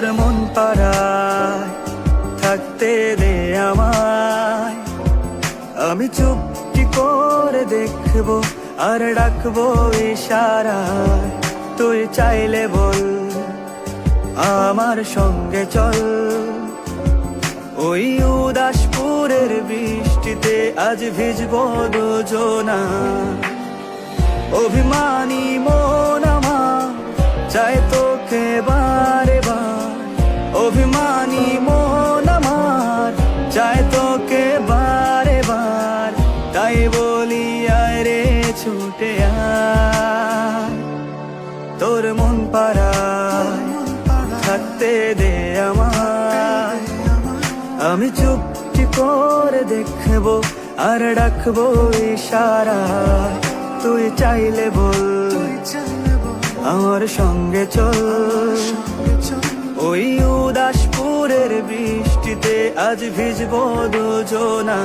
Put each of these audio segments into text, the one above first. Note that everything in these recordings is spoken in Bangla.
তোর মন পাড়ায় থাকতে দে আমায়। আমি চুপটি করে দেখব আর ডাকবো ইশারায়। তুই চাইলে বল, আমার সঙ্গে চল। ওই উদাসপুরের বৃষ্টিতে আজ ভিজবো দুজনা। অভিমানী মন আমার চাই তোকে বার অভিমানী মন আমার চাই তোকে বারে বার। তাই বলি, আয় রে, ছুটে তোর মন পাড়ায়, থাকতে দে আমায়। আমি চুপটি করে দেখব আর ডাকবো ইশারা তুই চাইলে বল, আমার সঙ্গে চল। ওই উদাসপুরের বৃষ্টিতে আজ ভিজবো দুজনা।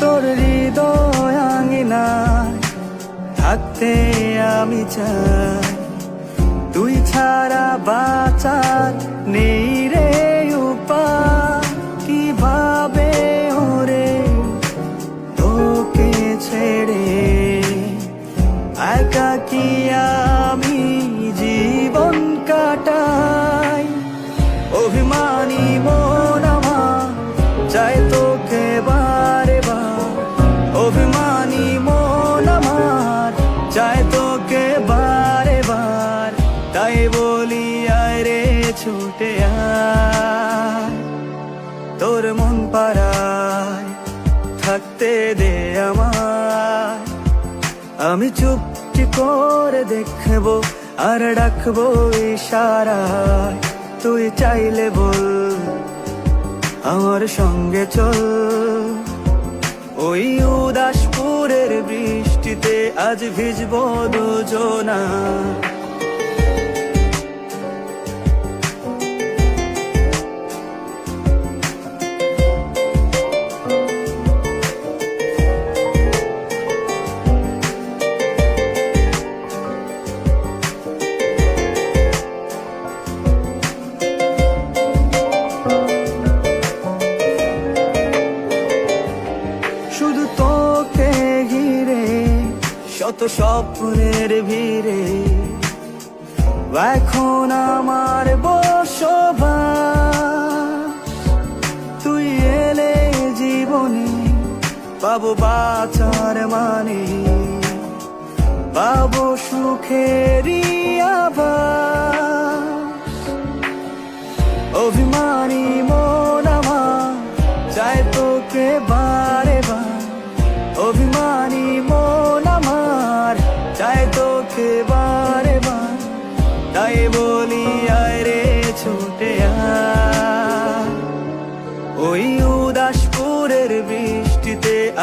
তোর হৃদয় আঙিনায় থাকতে আমি চাই। তুই ছাড়া বাঁচার নেই ছুটে তোর মন পাড়ায় থাকতে দে আমায়। আমি চুপটি করে দেখব আর ডাকবো ইশারায়। তুই চাইলে বল, আমার সঙ্গে চল। ওই উদাসপুরের বৃষ্টিতে আজ ভিজবো দুজনা। শত স্বপ্নের ভিড়ে। এখন আমার বসবা তুই এলে জীবনে পাবো বাঁচার মানে। পাবো আভাস। অভিমানী মন আমার, চায় তোকে বারে বার অভিমানী